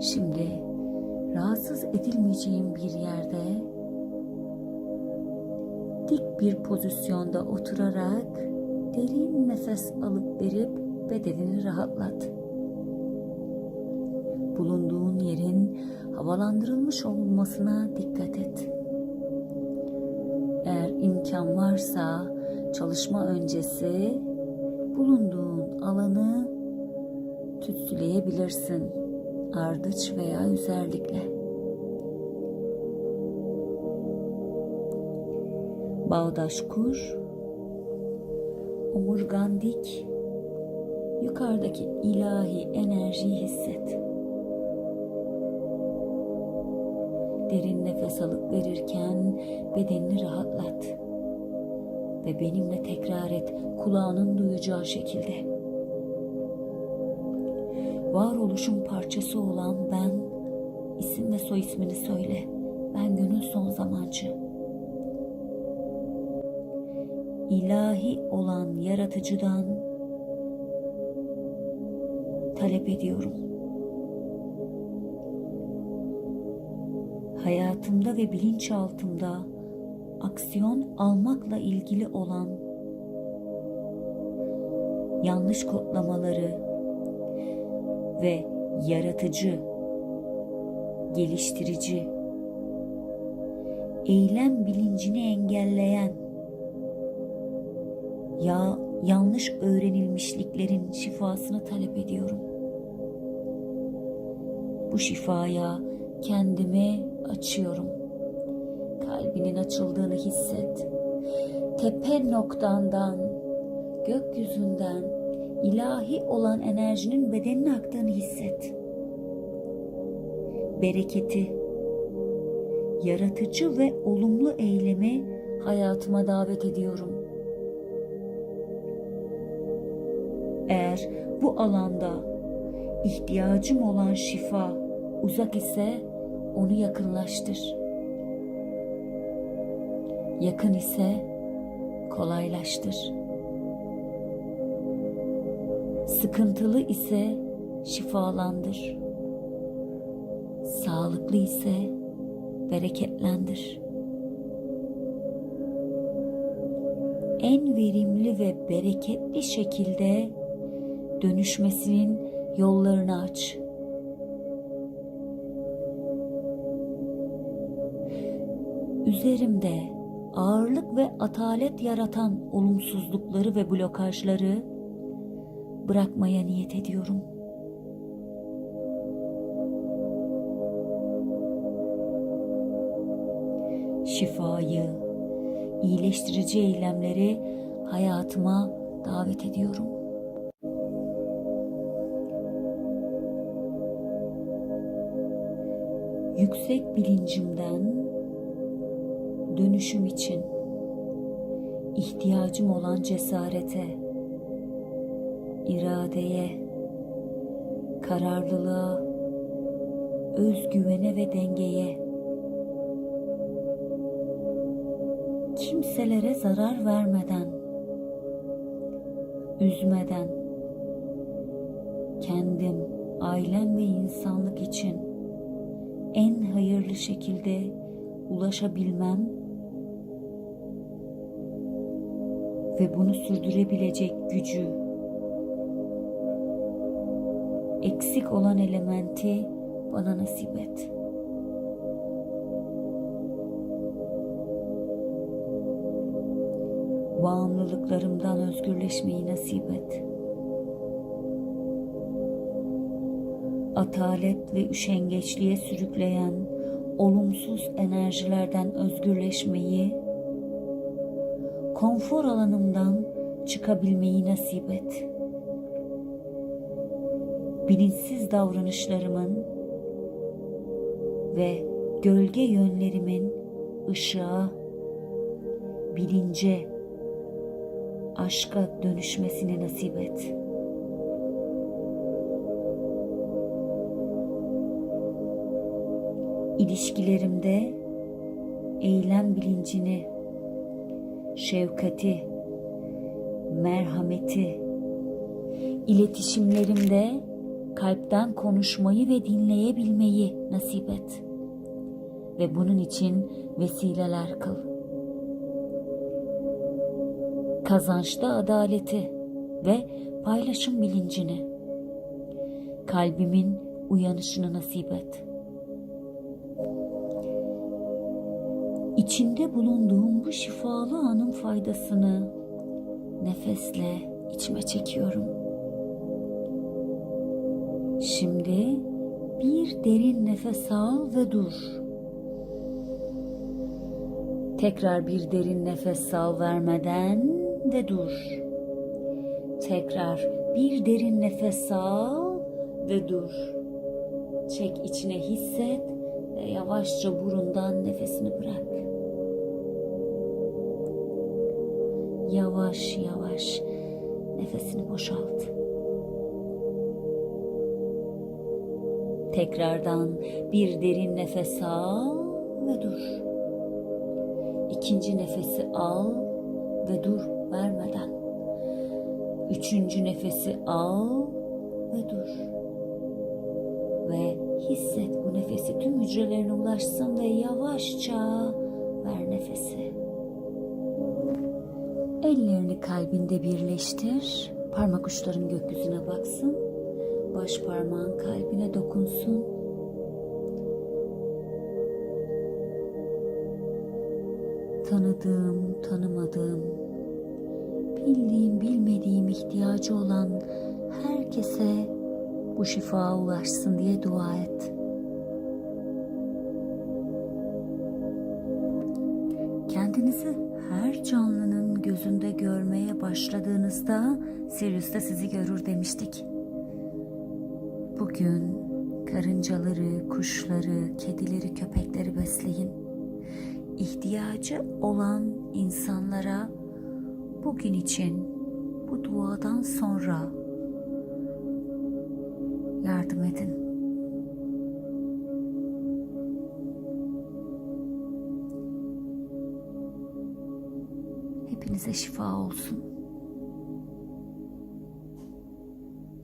Şimdi rahatsız edilmeyeceğim bir yerde dik bir pozisyonda oturarak derin nefes alıp verip bedenini rahatlat. Bulunduğun yerin havalandırılmış olmasına dikkat et. Eğer imkan varsa çalışma öncesi bulunduğun alanı tütsüleyebilirsin. Ardıç veya üzerlikle. Bağdaş kur. Omurgan dik. Yukarıdaki ilahi enerjiyi hisset. Derin nefes alıp verirken bedenini rahatlat. Ve benimle tekrar et kulağının duyacağı şekilde. Varoluşun parçası olan ben, isim ve soy ismini söyle. Ben gönül son zamancı. İlahi olan yaratıcıdan talep ediyorum. Hayatımda ve bilinçaltımda aksiyon almakla ilgili olan yanlış kodlamaları ve yaratıcı, geliştirici, eylem bilincini engelleyen ya yanlış öğrenilmişliklerin şifasını talep ediyorum. Bu şifaya kendimi açıyorum. Kalbinin açıldığını hisset. Tepe noktandan, gökyüzünden ilahi olan enerjinin bedenine aktığını hisset. Bereketi, yaratıcı ve olumlu eylemi hayatıma davet ediyorum. Eğer bu alanda ihtiyacım olan şifa uzak ise onu yakınlaştır. Yakın ise kolaylaştır. Sıkıntılı ise şifalandır. Sağlıklı ise bereketlendir. En verimli ve bereketli şekilde dönüşmesinin yollarını aç. Üzerimde ağırlık ve atalet yaratan olumsuzlukları ve blokajları bırakmaya niyet ediyorum. Şifayı, iyileştirici eylemleri hayatıma davet ediyorum. Yüksek bilincimden dönüşüm için ihtiyacım olan cesarete, iradeye, kararlılığa, özgüvene ve dengeye, kimselere zarar vermeden, üzmeden, kendim, ailem ve insanlık için en hayırlı şekilde ulaşabilmem ve bunu sürdürebilecek gücü eksik olan elementi bana nasip et. Bağımlılıklarımdan özgürleşmeyi nasip et. Atalet ve üşengeçliğe sürükleyen olumsuz enerjilerden özgürleşmeyi, konfor alanımdan çıkabilmeyi nasip et.'' Bilinçsiz davranışlarımın ve gölge yönlerimin ışığa, bilince, aşka dönüşmesini nasip et. İlişkilerimde eylem bilincini, şefkati, merhameti, iletişimlerimde kalpten konuşmayı ve dinleyebilmeyi nasip et. Ve bunun için vesileler kıl. Kazançta adaleti ve paylaşım bilincini. Kalbimin uyanışını nasip et. İçinde bulunduğum bu şifalı anın faydasını nefesle içime çekiyorum. Şimdi bir derin nefes al ve dur. Tekrar bir derin nefes al vermeden ve dur. Tekrar bir derin nefes al ve dur. Çek içine hisset ve yavaşça burundan nefesini bırak. Yavaş yavaş nefesini boşalt. Tekrardan bir derin nefes al ve dur. İkinci nefesi al ve dur vermeden. Üçüncü nefesi al ve dur. Ve hisset bu nefesi tüm hücrelerine ulaşsın ve yavaşça ver nefesi. Ellerini kalbinde birleştir. Parmak uçların gökyüzüne baksın. Baş parmağın kalbine dokunsun. Tanıdığım, tanımadığım, bildiğim, bilmediğim ihtiyacı olan herkese bu şifa ulaşsın diye dua et. Kendinizi her canlının gözünde görmeye başladığınızda Sirius da sizi görür demiştik. Bugün karıncaları, kuşları, kedileri, köpekleri besleyin. İhtiyacı olan insanlara bugün için bu duadan sonra yardım edin. Hepinize şifa olsun.